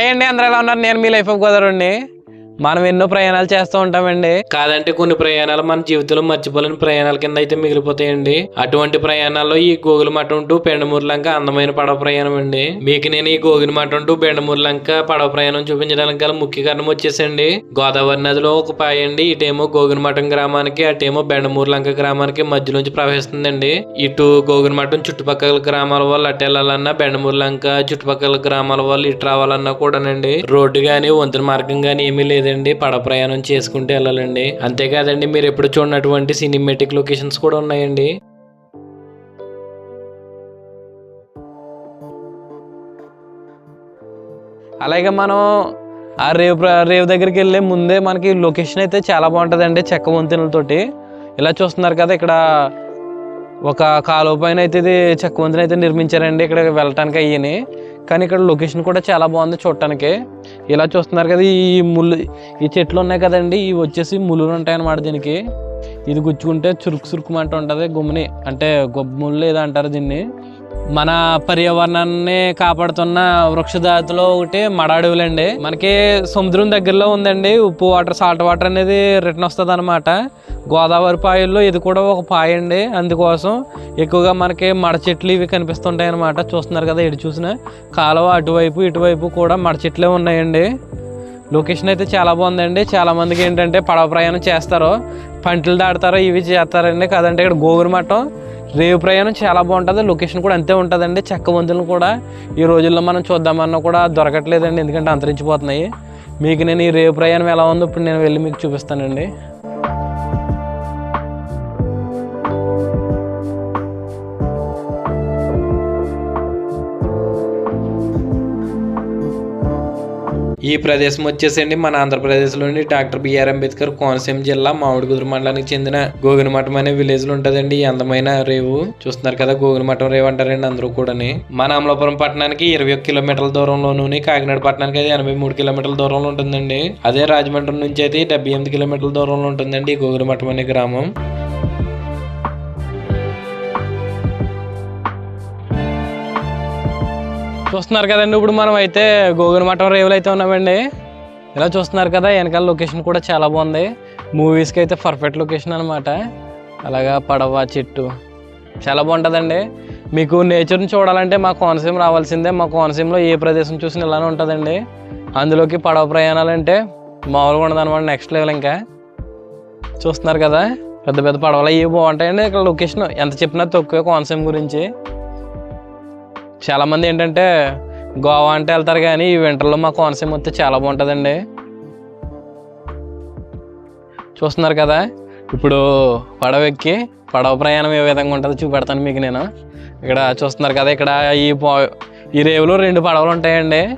Hi అండి అందరూ ఎలా ఉన్నారు? నేను మీ లైఫ్ ఆఫ్ గోదావరి మనం ఎన్నో ప్రయాణాలు చేస్తూ ఉంటామండి. కాదంటే కొన్ని ప్రయాణాలు మన జీవితంలో మర్చిపోలేని ప్రయాణాల కింద అయితే మిగిలిపోతాయండి. అటువంటి ప్రయాణాల్లో ఈ గోగుల మఠం టు బెండమూరు లంక అందమైన పడవ ప్రయాణం అండి. మీకు నేను ఈ గోగుల మఠం టు బెండమూరు లంక పడవ ప్రయాణం చూపించడానికి గల ముఖ్య కారణం వచ్చేసండి. గోదావరి నదిలో ఒక పాయ అండి. ఇటేమో గోగుల మఠం గ్రామానికి అటేమో బెండమూరు లంక గ్రామానికి మధ్యలోంచి ప్రవహిస్తుందండి. ఇటు గోగుల మఠం చుట్టుపక్కల గ్రామాల వాళ్ళు అటు వెళ్ళాలన్నా బెండమూరు లంక చుట్టుపక్కల గ్రామాల వాళ్ళు ఇటు రావాలన్నా కూడానండి. రోడ్డు గాని వంతెన మార్గం గాని ఏమీ లేదండి. పడవ ప్రయాణం చేసుకుంటూ వెళ్ళాలండి. అంతేకాదండి మీరు ఎప్పుడు చూడనటువంటి సినిమాటిక్ లొకేషన్స్ కూడా ఉన్నాయండి. అలాగే మనం ఆ రేవు రేవు దగ్గరికి వెళ్ళే ముందే మనకి లొకేషన్ అయితే చాలా బాగుంటుందండి చెక్క వంతెనలతోటి. ఇలా చూస్తున్నారు కదా ఇక్కడ ఒక కాలువ పైన అయితే ఇది చెక్క వంతెన అయితే నిర్మించారండి. ఇక్కడ వెళ్ళటానికి అయ్యని. కానీ ఇక్కడ లొకేషన్ కూడా చాలా బాగుంది చూడటానికి. ఇలా చూస్తున్నారు కదా ఈ ముళ్ళు ఈ చెట్లు ఉన్నాయి కదండి ఇవి వచ్చేసి ముళ్ళు ఉంటాయన్నమాట దీనికి. ఇది గుచ్చుకుంటే చురుకు చురుకుమంట ఉంటుంది గుమ్మని అంటే గొబ్బ ముళ్ళు ఏదో అంటారు దీన్ని. మన పర్యావరణాన్ని కాపాడుతున్న వృక్ష జాతిలో ఒకటి మడ అడవులండి మనకి సముద్రం దగ్గరలో ఉందండి. ఉప్పు వాటర్ సాల్ట్ వాటర్ అనేది రిటర్న్ వస్తుంది అనమాట గోదావరి పాయల్లో ఇది కూడా ఒక పాయ అండి అందుకోసం ఎక్కువగా మనకి మడ చెట్లు ఇవి కనిపిస్తుంటాయి అనమాట చూస్తున్నారు కదా ఇటు చూసిన కాలువ అటువైపు ఇటువైపు కూడా మడ చెట్లే ఉన్నాయండి. లొకేషన్ అయితే చాలా బాగుందండి. చాలా మందికి ఏంటంటే పడవ ప్రయాణం చేస్తారు పంటలు దాడతారు ఇవి చేస్తారండి కదంటే ఇక్కడ గోగురు మఠం రేవు ప్రయాణం చాలా బాగుంటుంది. లొకేషన్ కూడా అంతే ఉంటుందండి. చెక్క వంతులు కూడా ఈ రోజుల్లో మనం చూద్దామన్నా కూడా దొరకట్లేదండి. ఎందుకంటే అంతరించిపోతున్నాయి. మీకు నేను ఈ రేవు ప్రయాణం ఎలా ఉందో ఇప్పుడు నేను వెళ్ళి మీకు చూపిస్తానండి. ఈ ప్రదేశం వచ్చేసండి మన ఆంధ్రప్రదేశ్లోని డాక్టర్ బిఆర్ అంబేద్కర్ కోనసీమ జిల్లా మామిడిగుదురు మండలానికి చెందిన గోగినమఠం అనే విలేజ్లో ఉంటుందండి. ఈ అందమైన రేవు. చూస్తున్నారు కదా గోగినమఠం రేవు అంటారండి అందరూ కూడాని. మన అమలాపురం పట్టణానికి ఇరవై ఒక్క కిలోమీటర్ల దూరంలోనూ కాకినాడ పట్టణానికి అయితే ఎనభై మూడు కిలోమీటర్ల దూరంలో ఉంటుందండి. అదే రాజమండ్రి నుంచి అయితే డెబ్బై ఎనిమిది కిలోమీటర్ల దూరంలో ఉంటుందండి గోగునమఠం గోగినమఠం అనే గ్రామం. చూస్తున్నారు కదండి ఇప్పుడు మనం అయితే గోగుల మఠం రేవులు అయితే ఉన్నామండి. ఇలా చూస్తున్నారు కదా వెనకాల లొకేషన్ కూడా చాలా బాగుంది. మూవీస్కి అయితే పర్ఫెక్ట్ లొకేషన్ అనమాట అలాగా పడవ చెట్టు చాలా బాగుంటుందండి. మీకు నేచర్ని చూడాలంటే మా కోనసీమ రావాల్సిందే. మా కోనసీమలో ఏ ప్రదేశం చూసినా ఇలానే ఉంటుందండి. అందులోకి పడవ ప్రయాణాలు అంటే మామూలుగా ఉండదు అనమాట నెక్స్ట్ లెవెల్ ఇంకా. చూస్తున్నారు కదా పెద్ద పెద్ద పడవలు అవి బాగుంటాయండి. ఇక్కడ లొకేషన్ ఎంత చెప్పినా తక్కువే కోనసీమ గురించి. చాలామంది ఏంటంటే గోవా అంటే వెళ్తారు కానీ ఈ వింటర్లో మా కోనసీమ వస్తే చాలా బాగుంటుందండి. చూస్తున్నారు కదా? ఇప్పుడు పడవ ఎక్కి పడవ ప్రయాణం ఏ విధంగా ఉంటుందో చూపెడతాను మీకు నేను. ఇక్కడ చూస్తున్నారు కదా ఇక్కడ ఈ ఈ రేవులో రెండు పడవలు ఉంటాయండి.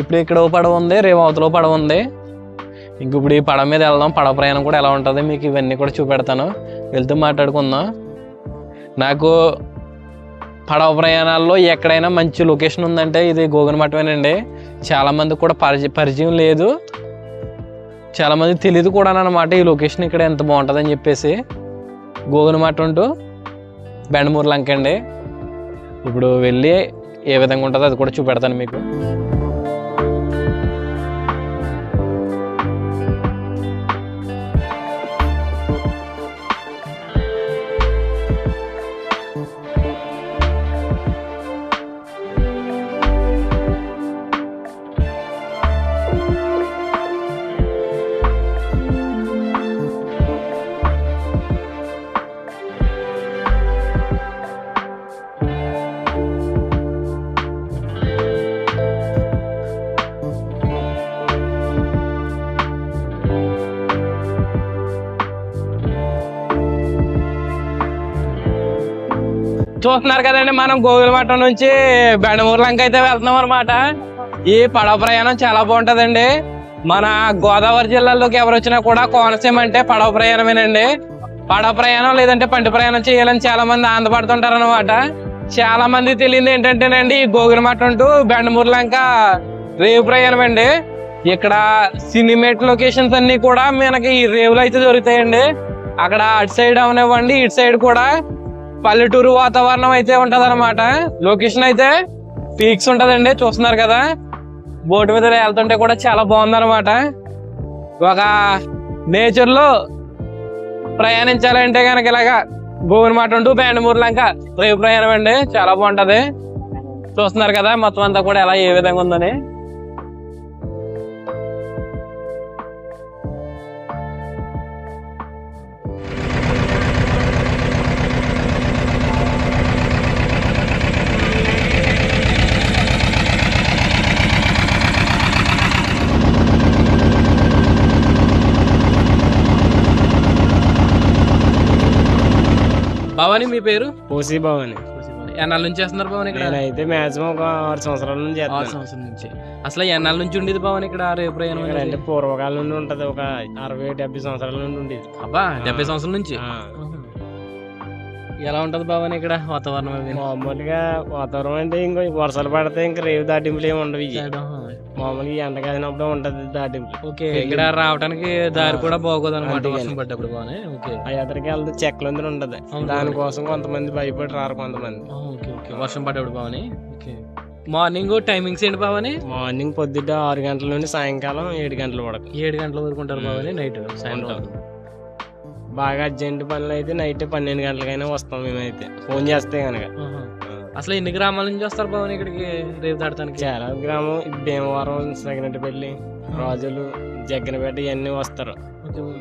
ఇప్పుడు ఇక్కడ పడవ ఉంది రేవు అవతలో పడవ ఉంది. ఇంక ఇప్పుడు ఈ పడవ మీద వెళ్దాం పడవ ప్రయాణం కూడా ఎలా ఉంటుంది మీకు ఇవన్నీ కూడా చూపెడతాను. వెళ్తూ మాట్లాడుకుందాం. నాకు పడవ ప్రయాణాల్లో ఎక్కడైనా మంచి లొకేషన్ ఉందంటే ఇది గోగన్ మఠమేనండి. చాలామంది కూడా పరిచయం పరిచయం లేదు. చాలామంది తెలియదు కూడా అనమాట ఈ లొకేషన్ ఇక్కడ ఎంత బాగుంటుందని చెప్పేసి. గోగన్ మఠం టు బెండమూరు లంక అండి. ఇప్పుడు వెళ్ళి ఏ విధంగా ఉంటుందో అది కూడా చూపెడతాను మీకు. చూస్తున్నారు కదండి మనం గోగుల నుంచి బెండమూరు లంక అయితే వెళ్తున్నాం అనమాట ఈ పడవ ప్రయాణం చాలా బాగుంటదండి. మన గోదావరి జిల్లాలోకి ఎవరు వచ్చినా కూడా కోనసీమ అంటే పడవ ప్రయాణమేనండి. పడవ ప్రయాణం లేదంటే పంటి ప్రయాణం చేయాలని చాలా మంది ఆందపడుతుంటారు అనమాట చాలా మంది తెలియదు ఏంటంటేనండి ఈ గోగుల మఠం టు బెండమూరు లంక రేవు ప్రయాణం అండి ఇక్కడ సినిమేట్ లొకేషన్స్ అన్ని కూడా మనకి ఈ రేవులు అయితే దొరుకుతాయండి. అక్కడ అటు సైడ్ అవనివ్వండి ఇటు సైడ్ కూడా పల్లెటూరు వాతావరణం అయితే ఉంటది అనమాట లొకేషన్ అయితే పీక్స్ ఉంటదండి చూస్తున్నారు కదా. బోటు మీద వెళ్తుంటే కూడా చాలా బాగుందన్నమాట. ఒక నేచర్లో ప్రయాణించాలంటే కనుక ఇలాగా గోవినమాట ఉంటూ బెండమూరు లంక రేపు ప్రయాణం అండి చాలా బాగుంటది. చూస్తున్నారు కదా మొత్తం అంతా కూడా ఎలా ఏ విధంగా ఉందని. భవాని మీ పేరు? ఓసీ భవని. ఎన్నాళ్ళ నుంచి చేస్తున్నారు భవన్ ఇక్కడ? నేనైతే మాక్సిమం ఒక ఆరు సంవత్సరాల నుంచి ఆరు చేస్తాను సంవత్సరం నుంచి. అసలు ఎన్నాళ్ళ నుంచి ఉండేది భవన్ ఇక్కడ? ప్రయాణం? అంటే పూర్వకాలం నుండి ఉంటది. ఒక అరవై డెబ్బై సంవత్సరాల నుండి ఉండేది. అబ్బా డెబ్బై సంవత్సరాల నుంచి? ఎలా ఉంటది భవన్ ఇక్కడ వాతావరణం మామూలుగా వాతావరణం అంటే ఇంకా వర్షాలు పడితే ఇంకా రేవు దాటింపులు ఏమి ఉండవు మామూలుగా ఎండ కాసినప్పుడు ఉంటది దాటింపులు ఓకే ఇక్కడ రావడానికి దారి కూడా బాగోదు అనమాట. వర్షం పడ్డప్పుడు బాగానే? ఓకే. ఆ ఎదరికి వెళ్తే చెక్కలు ఉంటది. అవును. దానికోసం కొంతమంది భయపడి రారు కొంతమంది. ఆ, ఓకే ఓకే. వర్షం పడ్డప్పుడు బాగానే? ఓకే. మార్నింగ్ టైమింగ్స్ ఏంటి బావని మార్నింగ్ పొద్దుట ఆరు గంటల నుండి సాయంకాలం ఏడు గంటల వరకు. ఏడు గంటల వరకు ఉంటారు బావని నైట్ సాయంత్రం ఉంటాం. బాగా అర్జెంట్ పనులు అయితే నైట్ పన్నెండు గంటలకైనా వస్తాం మేమైతే. ఫోన్ చేస్తే కనుక. అసలు ఎన్ని గ్రామాల నుంచి వస్తారు బావని ఇక్కడికి రేపు దాటడానికి? చాలా గ్రామం. భీమవరం సగినటిపల్లి రాజులు జగ్గనపేట ఇవన్నీ వస్తారు.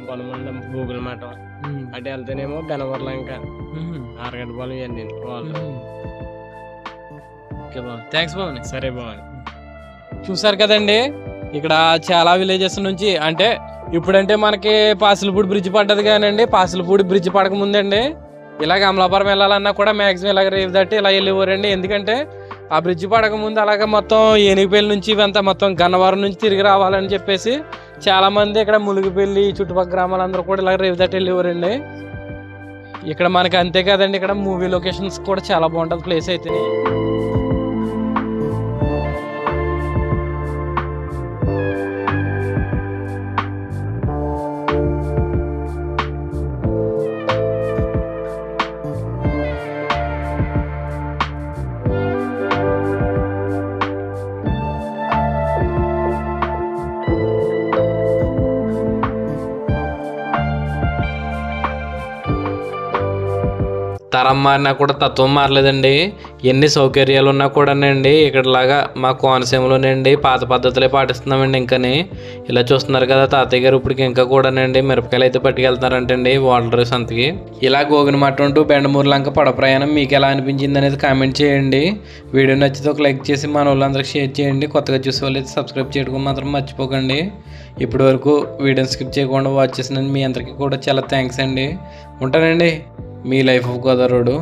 పొలమండం గూగుల్ మాట ఉమ్. అటు వెళ్తేనేమో గనవరలంక ఉమ్. ఆరగడ్డ పొలం ఇవన్నీ వాళ్ళు. ఓకే బావ థ్యాంక్స్ బావని సరే బాగుంది చూసారు కదండి ఇక్కడ చాలా విలేజెస్ నుంచి అంటే ఇప్పుడంటే మనకి పాసిలపూడి బ్రిడ్జ్ పడ్డది కానండి పాసిలపూడి బ్రిడ్జ్ పడక ముందండి ఇలాగ అమలాపురం వెళ్ళాలన్నా కూడా మ్యాక్సిమం ఇలాగ రేపు తట్టి ఇలా వెళ్ళిపోరండి ఎందుకంటే ఆ బ్రిడ్జ్ పడక ముందు అలాగ మొత్తం ఏనుగుపల్లి నుంచి ఇవంతా మొత్తం గన్నవరం నుంచి తిరిగి రావాలని చెప్పేసి చాలామంది ఇక్కడ ములుగుపల్లి చుట్టుపక్కల గ్రామాలందరూ కూడా ఇలా రేపు తట్టి వెళ్ళేవారండి ఇక్కడ మనకి అంతే కదండి ఇక్కడ మూవీ లొకేషన్స్ కూడా చాలా బాగుంటుంది ప్లేస్ అయితే. తరం మారినా కూడా తత్వం మారలేదండి. ఎన్ని సౌకర్యాలు ఉన్నా కూడానండి ఇక్కడలాగా మా కోనసీమలోనండి పాత పద్ధతులే పాటిస్తున్నామండి ఇంకని. ఇలా చూస్తున్నారు కదా తాతయ్య గారు ఇప్పటికి ఇంకా కూడానండి మిరపకాయలు అయితే పట్టుకెళ్తున్నారంటండి వాటర్ సంతకి. ఇలా గోగినమట్ట ఉంటూ బెండమూరు లంక పడ ప్రయాణం మీకు ఎలా అనిపించింది అనేది కామెంట్ చేయండి. వీడియో నచ్చితే ఒక లైక్ చేసి మన వాళ్ళందరికీ షేర్ చేయండి. కొత్తగా చూసే వాళ్ళు అయితే సబ్స్క్రైబ్ చేయడం మాత్రం మర్చిపోకండి. ఇప్పటి వరకు వీడియోని స్కిప్ చేయకుండా వాచ్ చేసినందుకు మీ అందరికీ కూడా చాలా థ్యాంక్స్ అండి. ఉంటానండి. మీ లైఫ్ ఆఫ్ గోదావరుడు